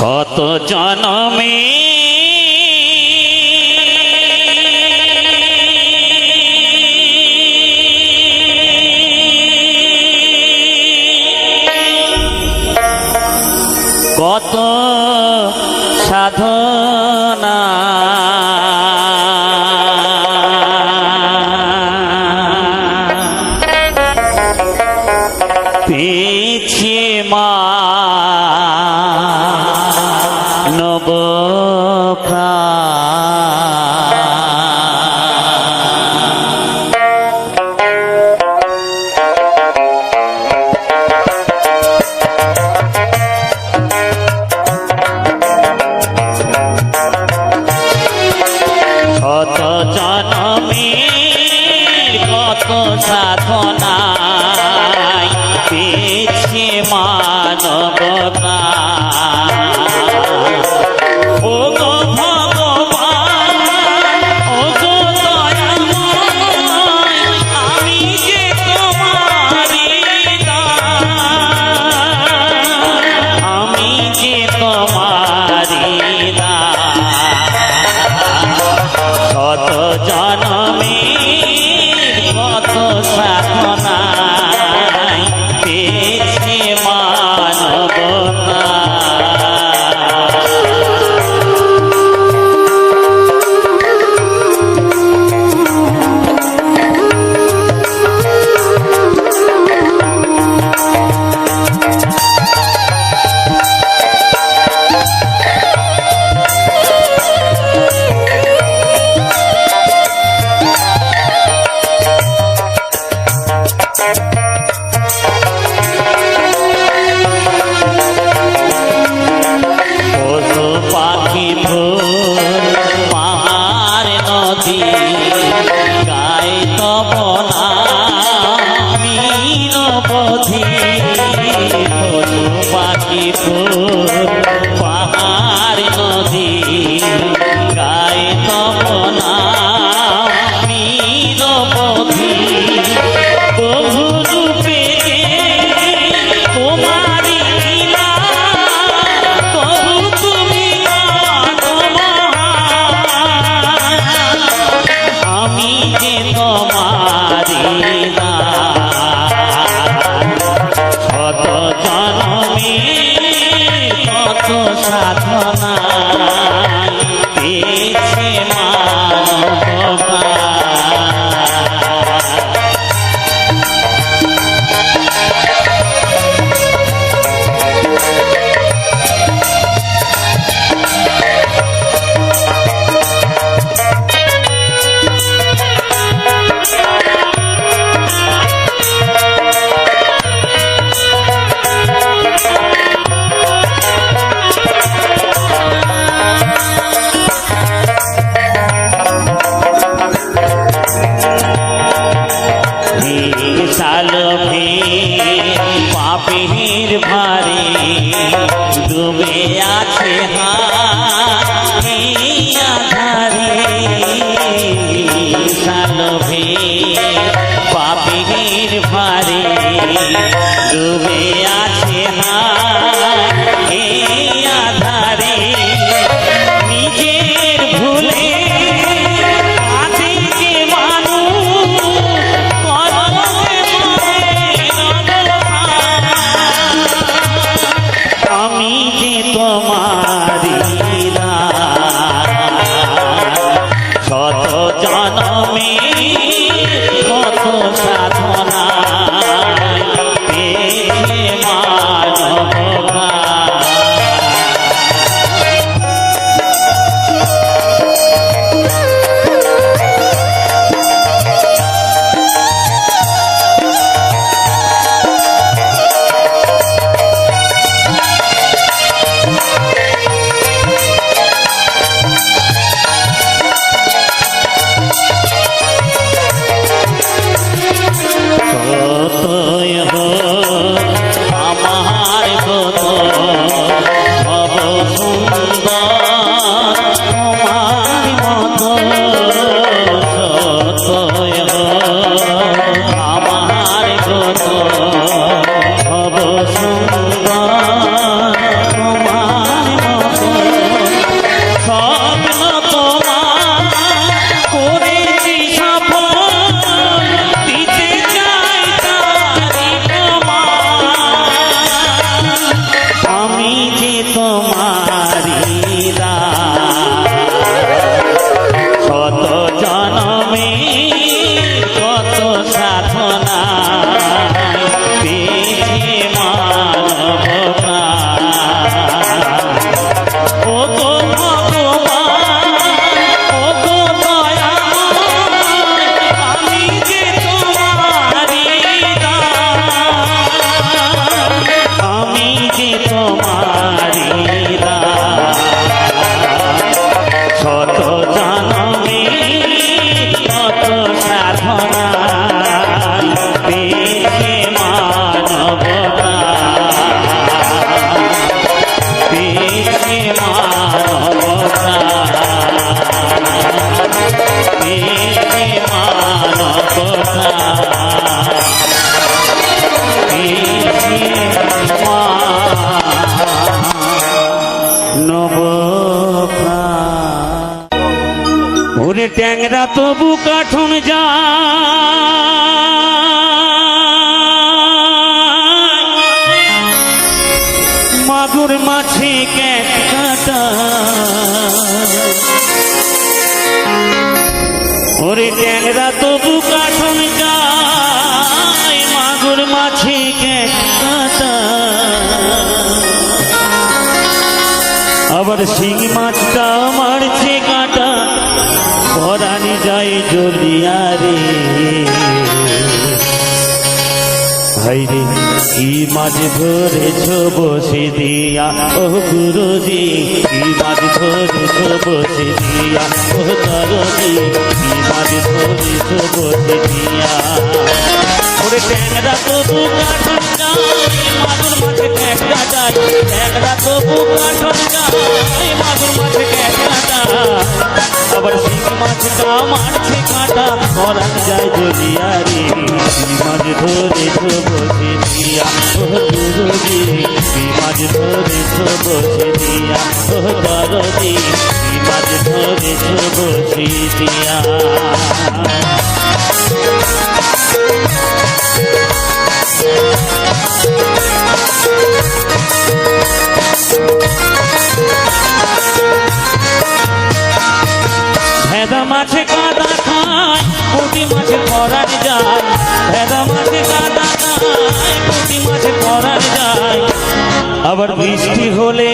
শত জনমে মাছে ক্যাট কাটা। ওরে ট্যাংরা তবু কাঠন যায় মাগুর মাছে ক্যাট কাটা। আবার শিং মাছটা মারছে কাটা, পরানি যায় জলিয়া রে। ভাই রে। কি মাছ ধরেছ বসে দিয়া? ও গুরুজি, কি মাছ ধরেছ বসে দিয়া? ও তরজি কি মাছ ধরেছ বসে দিয়া? ওরে ট্যাংরা তো যায় মাগুর মাছে যায় ট্যাংরা তবু কাঠন যায় মাগুর মাছে যায় আবার শিং মাছটা মারছে কাটা করান যায় জলিয়া রে মাছ ধরেছ বসে দিয়া ও কি মাছ ধরেছ বসে দিয়া ও দরদি মাছ ধরেছ বসে দিয়া আবার বৃষ্টি হলে,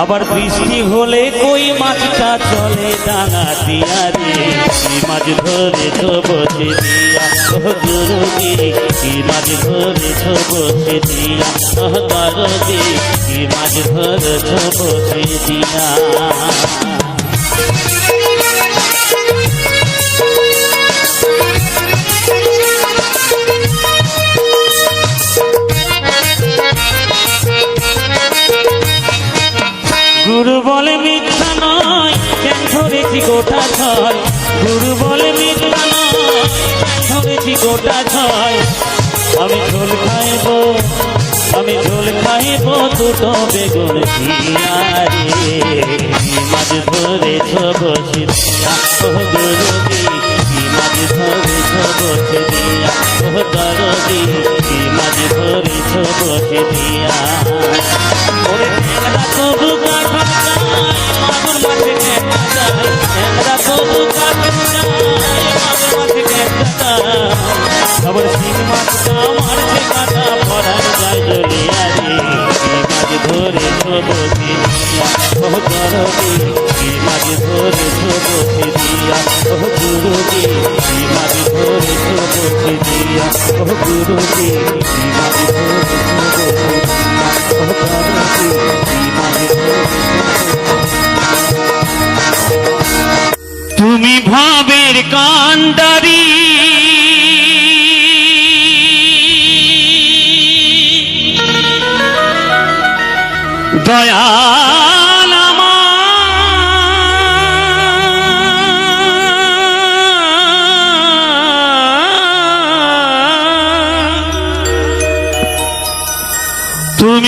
আবার বৃষ্টি হলে কই মাছটা চলে ডাঙা দিয়া রে? কি মাছ ধরে তো বসে দিয়া? কি মাছ ধরে তো বসে দিয়া? কি মাছ ধরে তো বসে দিয়া? গোটা ছয়। গুরু বলে ধরেছি গোটা ছয়? আমি ঝোল খাইব, আমি ঝোল খাইব দুটো বেগুন রে মাছ ধরেছ বসে দিয়া ও গুরুজি কি মাছ দিয়া দরদি তুমি ভাবের কান্ডারি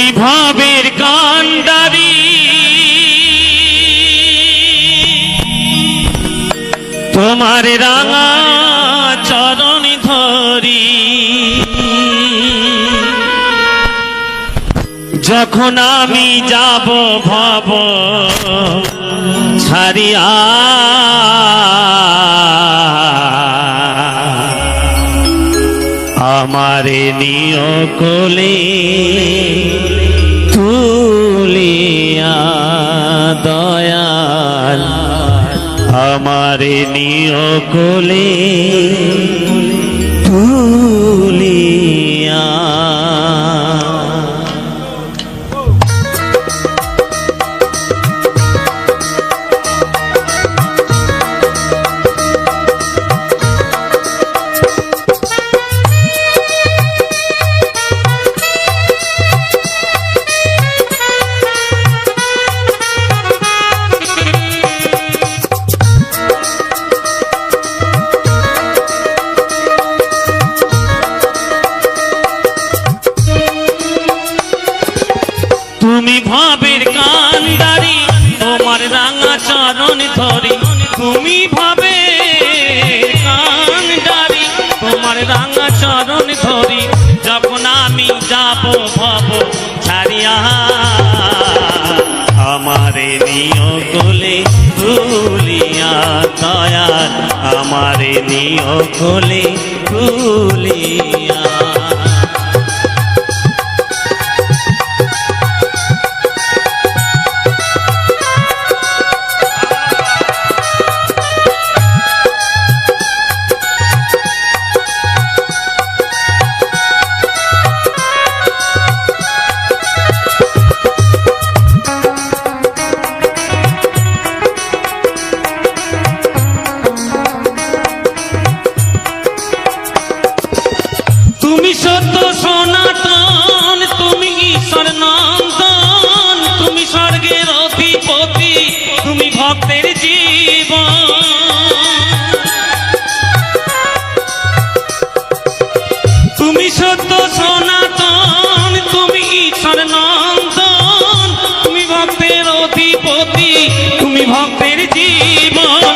তুমি ভাবের কান্ডারি তোমার রাঙা চরণ ধরি। যখন আমি যাব ভব ছাড়িয়া আমারে নিয় কোলে তুলিয়া দয়াল। আমারে নিয় কোলে তুলিয়া ছাড়িয়া আমারে নিয় ভুলিয়া দয়াল আমারে নিয় ভুলিয়া জীবন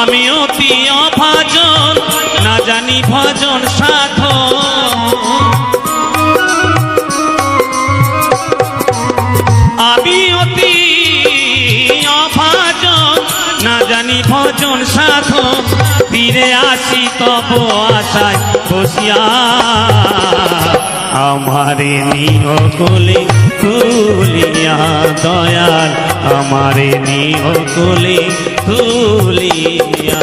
আমি অতি অভাজন না জানি ভজন সাধন। আমি অতি অভাজন না জানি ভজন সাধন, ফিরে আসি তব আশায় বসিয়া। আমারে নিও কোলে তুলিয়া দয়াল। আমারে নিও কোলে তুলিয়া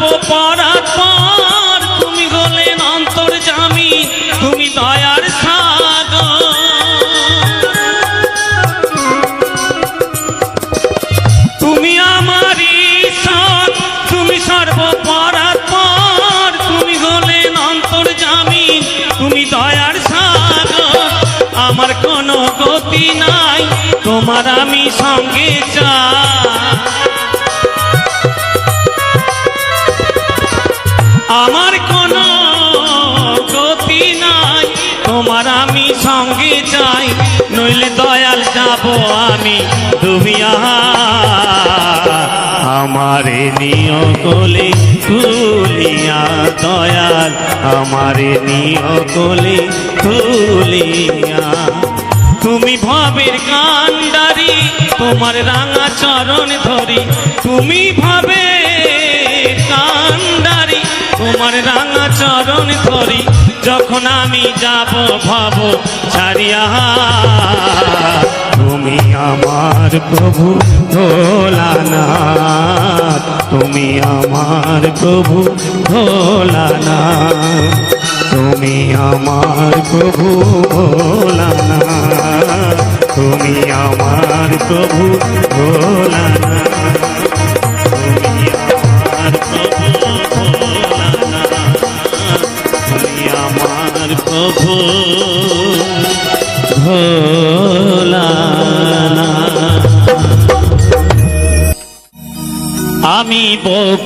তুমি সর্বপরাৎপর তুমি তুমি দয়ার তুমি আমার তুমি হলেন তুমি দয়ার আমার কোনো গতি নাই, তোমার আমি সঙ্গে চাই। আমার কোনো গতি নাই। তোমার আমি সঙ্গে চাই, নইলে দয়াল যাব আমি ডুবিয়া আমারে নিয় তুলিয়া দয়াল, আমারে নিয় তুলিয়া তুমি ভবের কান্ডারি তোমার রাঙা চরণ ধরি, তুমি ভবে কান্ডারি, তোমার রাঙা চরণ ধরি, যখন আমি যাব ভব ছাড়িয়া। তুমি আমার প্রভু ভোলানাথ, তুমি আমার প্রভু ভোলানাথ, তুমি আমার প্রভু ভোলানাথ, তুমি আমার প্রভু ভোলানাথ।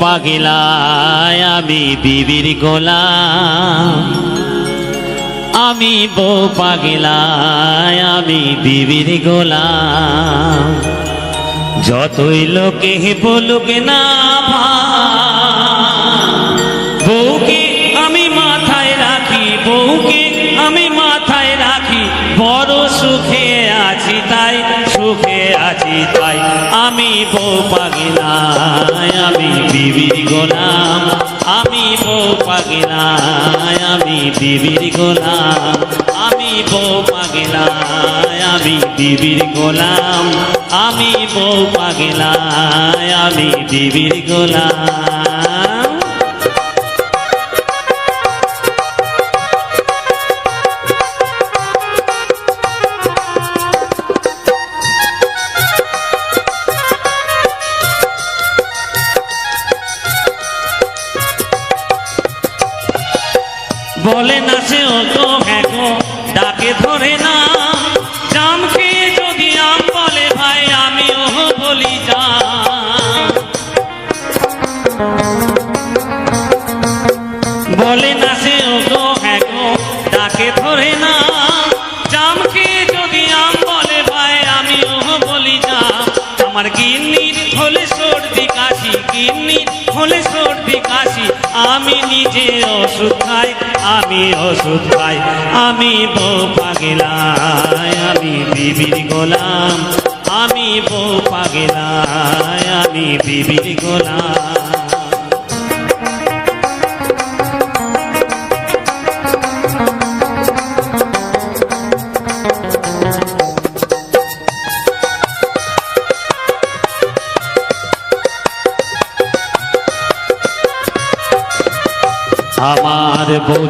পাগিলায় আমি বিবির গোলাম। আমি বউ পাগিলা আমি বিবির গোলাম। যতই লোকে বলুক না আছি তাই আমি বউ পাগিলায়, আমি বিবির গোলাম। আমি বউ পাগিলায়, আমি বিবির গোলাম। আমি বউ পাগিলায়, আমি বিবির গোলাম। আমি বউ পাগিলায়, আমি বিবির গোলাম।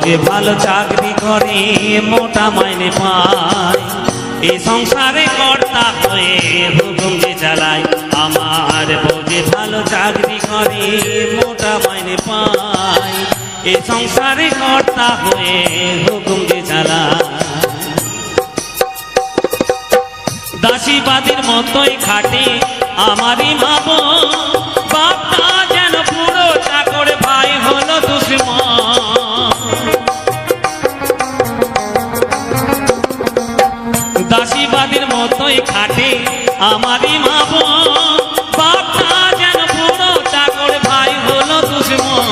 যে ভালো চাকরি করে, মোটা মাইনে পায়। এই সংসারে কর্তা হয়ে হুকুম যে চালায়। আমার বউ যে ভালো চাকরি করে, মোটা মাইনে পায়। এই সংসারে কর্তা হয়ে হুকুম যে চালায়। দাসীবাদীর মতোই খাটে, আমারই মাব মতোই খাটে আমারই মাব বাপটা যেন পুরো চাকর ভাই হলো দুশ্মন।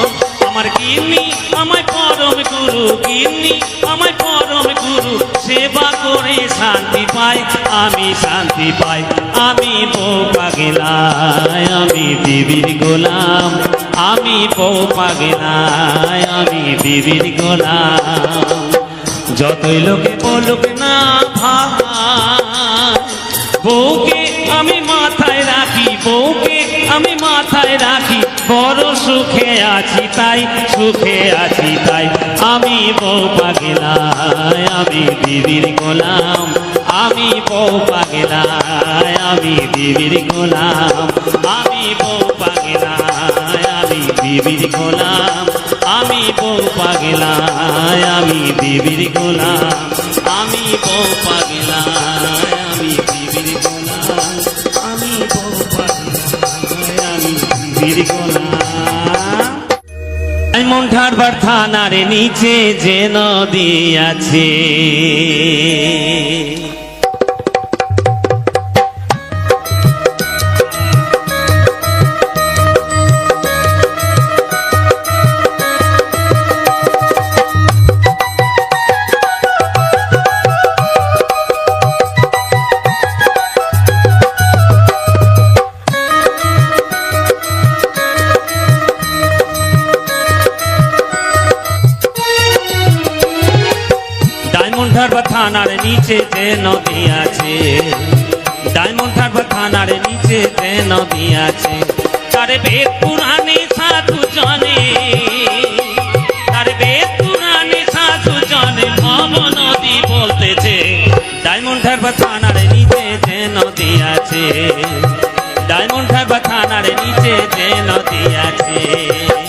আমার গিন্নি, আমায় পরম গুরু, গিন্নি, আমায় পরম গুরু, সেবা করে শান্তি পাই, আমি শান্তি পাই। আমি বউ পাগলায়, আমি বিবির গোলাম। আমি বউ পাগলায়, আমি বিবির গোলাম। যতই লোকে বলুক না ভাই বউকে আমি মাথায় রাখি, বউকে আমি মাথায় রাখি। বড় সুখে আছি তাই, সুখে আছি তাই। আমি বউ পাগলায়, আমি বিবির গোলাম। আমি বউ পাগলায়, আমি বিবির গোলাম। আমি বউ পাগলায়, আমি বিবির গোলাম। আমি বউ পাগলায়, আমি বিবির গোলাম। আমি বউ পাগলায়, আমি বিবির গোলাম এমন ঠারবার থানার নিচে যে নদী আছে নিচে যে নদী আছে।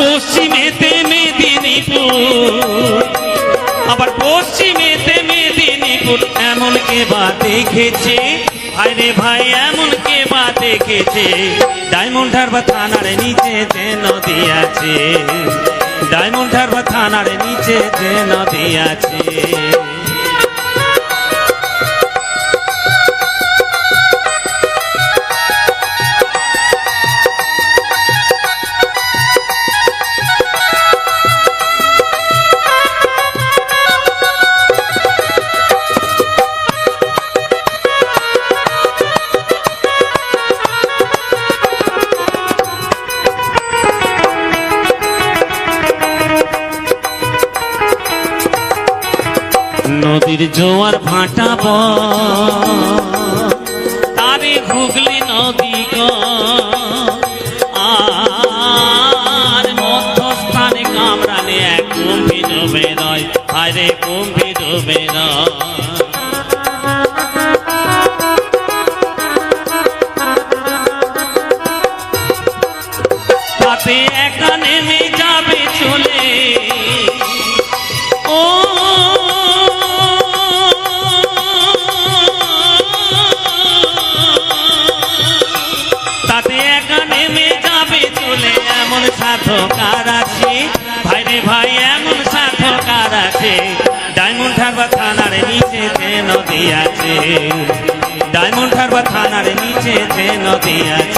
পশ্চিমেতে মেদিনীপুর, আবার পশ্চিমেতে মেদিনীপুর, এমন কে বা দেখেছে। ভাই রে ভাই, এমন কে বা দেখেছে। ডায়মন্ড হারবার থানার নিচে যে নদী আছে। ডায়মন্ড হারবার থানার নিচে যে নদী আছে। নদীর জোয়ার ভাটা তারে হুগলি নদী গো। আর মধ্যস্থানে কামরানে এক কুম্ভি ডুবে রয়। আরে কুম্ভি ডুবে তাতে একা নেমে যাবে চলে। নদী আছে। ডায়মন্ড হারবার থানার নিচে যে নদী আছে।